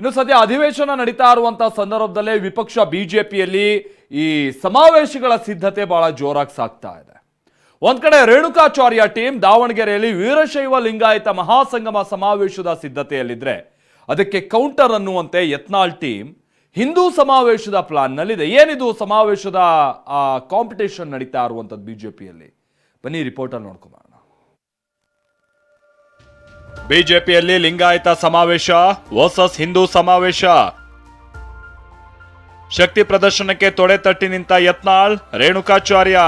ಇನ್ನು ಸದ್ಯ ಅಧಿವೇಶನ ನಡೀತಾ ಇರುವಂತಹ ಸಂದರ್ಭದಲ್ಲೇ ವಿಪಕ್ಷ ಬಿಜೆಪಿಯಲ್ಲಿ ಈ ಸಮಾವೇಶಗಳ ಸಿದ್ಧತೆ ಬಹಳ ಜೋರಾಗಿ ಸಾಕ್ತಾ ಇದೆ. ಒಂದ್ ಕಡೆ ರೇಣುಕಾಚಾರ್ಯ ಟೀಮ್ ದಾವಣಗೆರೆಯಲ್ಲಿ ವೀರಶೈವ ಲಿಂಗಾಯತ ಮಹಾಸಂಗಮ ಸಮಾವೇಶದ ಸಿದ್ಧತೆಯಲ್ಲಿದ್ರೆ ಅದಕ್ಕೆ ಕೌಂಟರ್ ಅನ್ನುವಂತೆ ಯತ್ನಾಳ್ ಟೀಮ್ ಹಿಂದೂ ಸಮಾವೇಶದ ಪ್ಲಾನ್ನಲ್ಲಿದೆ. ಏನಿದು ಸಮಾವೇಶದ ಕಾಂಪಿಟೇಷನ್ ನಡೀತಾ ಇರುವಂಥದ್ದು ಬಿಜೆಪಿಯಲ್ಲಿ? ಬನ್ನಿ, ರಿಪೋರ್ಟಲ್ಲಿ ನೋಡ್ಕೊಂಬರೋಣ. ಬಿಜೆಪಿಯಲ್ಲಿ ಲಿಂಗಾಯತ ಸಮಾವೇಶ ವರ್ಸಸ್ ಹಿಂದೂ ಸಮಾವೇಶ. ಶಕ್ತಿ ಪ್ರದರ್ಶನಕ್ಕೆ ತೊಡೆ ತಟ್ಟಿ ನಿಂತ ಯತ್ನಾಳ್ ರೇಣುಕಾಚಾರ್ಯ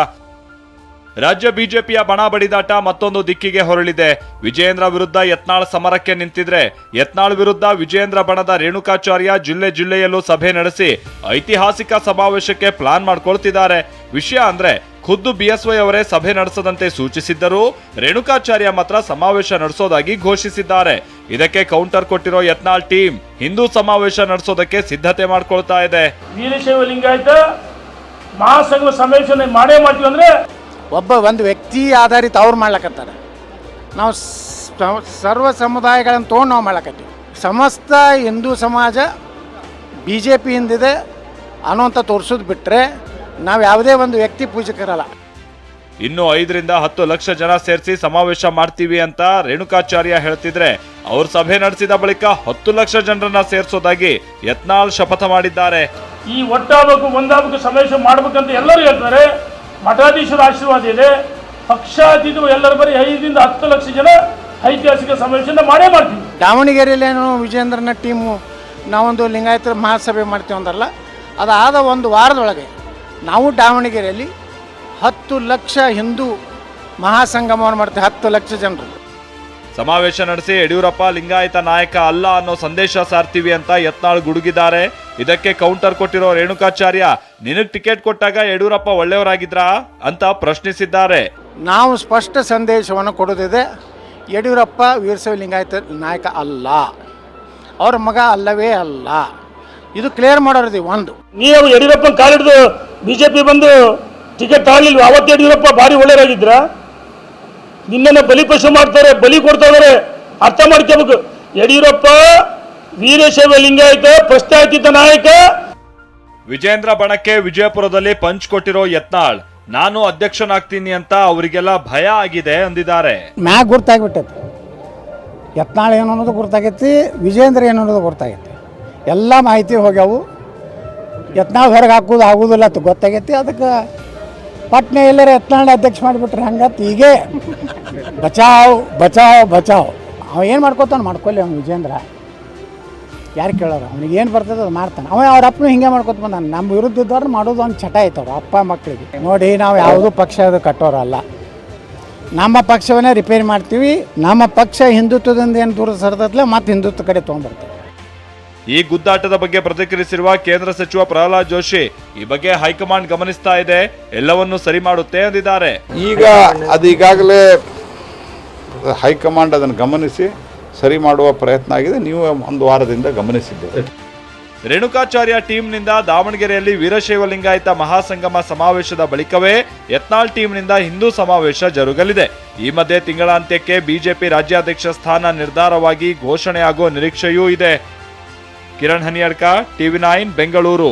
ರಾಜ್ಯ ಬಿಜೆಪಿಯ ಬಣ ಬಡಿದಾಟ ಮತ್ತೊಂದು ದಿಕ್ಕಿಗೆ ಹೊರಳಿದೆ. ವಿಜಯೇಂದ್ರ ವಿರುದ್ಧ ಯತ್ನಾಳ್ ಸಮರಕ್ಕೆ ನಿಂತಿದ್ರೆ, ಯತ್ನಾಳ್ ವಿರುದ್ಧ ವಿಜಯೇಂದ್ರ ಬಣದ ರೇಣುಕಾಚಾರ್ಯ ಜಿಲ್ಲೆ ಜಿಲ್ಲೆಯಲ್ಲೂ ಸಭೆ ನಡೆಸಿ ಐತಿಹಾಸಿಕ ಸಮಾವೇಶಕ್ಕೆ ಪ್ಲಾನ್ ಮಾಡ್ಕೊಳ್ತಿದ್ದಾರೆ. ವಿಷಯ ಅಂದ್ರೆ ಖುದ್ದು ಬಿಎಸ್ವೈ ಅವರೇ ಸಭೆ ನಡೆಸದಂತೆ ಸೂಚಿಸಿದ್ದರೂ ರೇಣುಕಾಚಾರ್ಯ ಮಾತ್ರ ಸಮಾವೇಶ ನಡೆಸೋದಾಗಿ ಘೋಷಿಸಿದ್ದಾರೆ. ಇದಕ್ಕೆ ಕೌಂಟರ್ ಕೊಟ್ಟಿರೋ ಯತ್ನಾಳ್ ಟೀಮ್ ಹಿಂದೂ ಸಮಾವೇಶ ನಡೆಸೋದಕ್ಕೆ ಸಿದ್ಧತೆ ಮಾಡ್ಕೊಳ್ತಾ ಇದೆ. ವೀರಶೈವ ಲಿಂಗಾಯತ ಮಹಾಸಂಘ ಸಮಾವೇಶನ ಮಾಡೇ ಮಾಡ್ತೀವಿ ಅಂದ್ರೆ ಒಬ್ಬ ಒಂದು ವ್ಯಕ್ತಿ ಆಧಾರಿತ ಅವ್ರು ಮಾಡ್ಲಕತ್ತಾರೆ. ನಾವು ಸ- ಸರ್ವ ಸಮುದಾಯಗಳನ್ನು ತೊಗೊಂಡು ನಾವು ಮಾಡ್ಲಕತ್ತೀವಿ. ಸಮಸ್ತ ಹಿಂದೂ ಸಮಾಜ ಬಿ ಜೆ ಪಿಯಿಂದಿದೆ ಅನ್ನೋಂಥ ತೋರಿಸೋದು ಬಿಟ್ಟರೆ ನಾವು ಯಾವುದೇ ಒಂದು ವ್ಯಕ್ತಿ ಪೂಜಕರಲ್ಲ. ಇನ್ನು ಐದರಿಂದ ಹತ್ತು ಲಕ್ಷ ಜನ ಸೇರಿಸಿ ಸಮಾವೇಶ ಮಾಡ್ತೀವಿ ಅಂತ ರೇಣುಕಾಚಾರ್ಯ ಹೇಳ್ತಿದ್ರೆ ಅವ್ರ ಸಭೆ ನಡೆಸಿದ ಬಳಿಕ ಹತ್ತು ಲಕ್ಷ ಜನರನ್ನ ಸೇರಿಸೋದಾಗಿ ಯತ್ನಾಳ್ ಶಪಥ ಮಾಡಿದ್ದಾರೆ. ಈ ಒಟ್ಟಾಗಬೇಕು ಒಂದಾಗಬೇಕು ಸಮಾವೇಶ ಮಾಡ್ಬೇಕಂತ ಎಲ್ಲರೂ ಹೇಳ್ತಾರೆ. ಮಠಾಧೀಶರ ಆಶೀರ್ವಾದ ಇದೆ. ಪಕ್ಷಾತೀತ ಎಲ್ಲರ ಬರೀ ಐದರಿಂದ ಹತ್ತು ಲಕ್ಷ ಜನ ಐತಿಹಾಸಿಕ ಸಮಾವೇಶನ ಮಾಡೇ ಮಾಡ್ತೀವಿ. ದಾವಣಗೆರೆಯಲ್ಲೇನು ವಿಜೇಂದ್ರನ ಟೀಮು ನಾವೊಂದು ಲಿಂಗಾಯತ ಮಹಾಸಭೆ ಮಾಡ್ತೀವಿ ಅಂದ್ರಲ್ಲ ಅದಾದ ಒಂದು ವಾರದೊಳಗೆ ನಾವು ದಾವಣಗೆರೆಯಲ್ಲಿ ಹತ್ತು ಲಕ್ಷ ಹಿಂದೂ ಮಹಾಸಂಗಮವನ್ನು ಮಾಡ್ತೇವೆ ಹತ್ತು ಲಕ್ಷ ಜನರು. ಸಮಾವೇಶ ನಡೆಸಿ ಯಡಿಯೂರಪ್ಪ ಲಿಂಗಾಯತ ನಾಯಕ ಅಲ್ಲ ಅನ್ನೋ ಸಂದೇಶ ಸಾರ್ತೀವಿ ಅಂತ ಯತ್ನಾಳ್ ಗುಡುಗಿದ್ದಾರೆ. ಇದಕ್ಕೆ ಕೌಂಟರ್ ಕೊಟ್ಟಿರೋ ರೇಣುಕಾಚಾರ್ಯ ನಿನಗ್ ಟಿಕೆಟ್ ಕೊಟ್ಟಾಗ ಯಡಿಯೂರಪ್ಪ ಒಳ್ಳೆಯವರಾಗಿದ್ರಾ ಅಂತ ಪ್ರಶ್ನಿಸಿದ್ದಾರೆ. ನಾವು ಸ್ಪಷ್ಟ ಸಂದೇಶವನ್ನು ಕೊಡೋದಿದೆ ಯಡಿಯೂರಪ್ಪ ವೀರಶೈವ ಲಿಂಗಾಯತ ನಾಯಕ ಅಲ್ಲ. ಅವ್ರ ಮಗ ಅಲ್ಲವೇ ಅಲ್ಲ. ಇದು ಕ್ಲಿಯರ್ ಮಾಡೋರಿದೆ ಒಂದು. ನೀವು ಯಡಿಯೂರಪ್ಪ ಕಾಲಿಡ್ದು ಬಿಜೆಪಿ ಬಂದು ಟಿಕೆಟ್ ತಗೊಳ್ಳಿಲ್ವ? ಅವತ್ತು ಯಡಿಯೂರಪ್ಪ ಭಾರಿ ಒಳ್ಳೆಯರಾಗಿದ್ರ ನಿನ್ನನ್ನು ಬಲಿಪಶು ಮಾಡ್ತಾರೆ ಬಲಿ ಕೊಡ್ತಾ ಇದಾರೆ ಅರ್ಥ ಮಾಡ್ಕೋಬೇಕು ಯಡಿಯೂರಪ್ಪ ವೀರಶೈವ ಲಿಂಗಾಯತ ಪ್ರಶ್ನಾತೀತ ನಾಯಕ. ವಿಜೇಂದ್ರ ಬಣಕ್ಕೆ ವಿಜಯಪುರದಲ್ಲಿ ಪಂಚ್ ಕೊಟ್ಟಿರೋ ಯತ್ನಾಳ್ ನಾನು ಅಧ್ಯಕ್ಷನಾಗ್ತೀನಿ ಅಂತ ಅವರಿಗೆಲ್ಲ ಭಯ ಆಗಿದೆ ಅಂದಿದ್ದಾರೆ. ಮ್ಯಾಗ ಗುರ್ತಾಗ್ಬಿಟ್ಟೈತಿ. ಯತ್ನಾಳ್ ಏನು ಅನ್ನೋದು ಗುರ್ತಾಗೈತಿ ವಿಜೇಂದ್ರ ಏನು ಅನ್ನೋದು ಗೊತ್ತಾಗೈತಿ ಎಲ್ಲ ಮಾಹಿತಿ ಹೋಗ್ಯಾವು. ಯತ್ನಾಳ್ ಹೊರಗೆ ಹಾಕೋದು ಆಗೋದಿಲ್ಲ ಅಂತ ಗೊತ್ತಾಗೈತಿ. ಅದಕ್ಕೆ ಪಟ್ನೆ ಎಲ್ಲರ ಯತ್ನಾಳ್ ಅಧ್ಯಕ್ಷ ಮಾಡಿಬಿಟ್ರೆ ಹಂಗತ್ ಹೀಗೆ. ಬಚಾವ್ ಬಚಾವ್ ಬಚಾವ್. ಅವ ಏನು ಮಾಡ್ಕೋತಾನೆ ಮಾಡ್ಕೊಳ್ಳಿ ಅವ್ನು ವಿಜೇಂದ್ರ ಯಾರು ಕೇಳೋರು? ಅವ್ನಿಗೆ ಏನು ಬರ್ತದೆ ಅದು ಮಾಡ್ತಾನೆ. ಅವ ಅವ್ರ ಅಪ್ಪನು ಹಿಂಗೆ ಮಾಡ್ಕೊತ ಬಂದಾನೆ. ನಮ್ಮ ವಿರುದ್ಧ ಇದ್ದವ್ರು ಮಾಡೋದು ಒಂದು ಚಟ ಐತವ್ರು ಅಪ್ಪ ಮಕ್ಕಳಿಗೆ ನೋಡಿ, ನಾವು ಯಾವುದೂ ಪಕ್ಷದ ಕಟ್ಟೋರಲ್ಲ. ನಮ್ಮ ಪಕ್ಷವನ್ನೇ ರಿಪೇರಿ ಮಾಡ್ತೀವಿ. ನಮ್ಮ ಪಕ್ಷ ಹಿಂದುತ್ವದಿಂದ ಏನು ದೂರ ಸರಿದತ್ಲೆ ಮತ್ತೆ ಹಿಂದುತ್ವ ಕಡೆ ತೊಗೊಂಬರ್ತೀವಿ ಈ ಗುದ್ದಾಟದ ಬಗ್ಗೆ ಪ್ರತಿಕ್ರಿಯಿಸಿರುವ ಕೇಂದ್ರ ಸಚಿವ ಪ್ರಹ್ಲಾದ್ ಜೋಶಿ ಈ ಬಗ್ಗೆ ಹೈಕಮಾಂಡ್ ಗಮನಿಸ್ತಾ ಇದೆ ಎಲ್ಲವನ್ನೂ ಸರಿ ಮಾಡುತ್ತೆ ಅಂದಿದ್ದಾರೆ. ಈಗ ಅದು ಈಗಾಗಲೇ ಹೈಕಮಾಂಡ್ ಅದನ್ನು ಗಮನಿಸಿ ಸರಿ ಮಾಡುವ ಪ್ರಯತ್ನ ಆಗಿದೆ. ನೀವು ಒಂದು ವಾರದಿಂದ ಗಮನಿಸಿದ್ದೀರಿ. ರೇಣುಕಾಚಾರ್ಯ ಟೀಮ್ನಿಂದ ದಾವಣಗೆರೆಯಲ್ಲಿ ವೀರಶೈವ ಲಿಂಗಾಯತ ಮಹಾಸಂಗಮ ಸಮಾವೇಶದ ಬಳಿಕವೇ ಯತ್ನಾಳ್ ಟೀಮ್ನಿಂದ ಹಿಂದೂ ಸಮಾವೇಶ ಜರುಗಲಿದೆ. ಈ ಮಧ್ಯೆ ತಿಂಗಳಾಂತ್ಯಕ್ಕೆ ಬಿಜೆಪಿ ರಾಜ್ಯಾಧ್ಯಕ್ಷ ಸ್ಥಾನ ನಿರ್ಧಾರವಾಗಿ ಘೋಷಣೆಯಾಗುವ ನಿರೀಕ್ಷೆಯೂ ಇದೆ. Kiran Haniyadka TV nine Bengaluru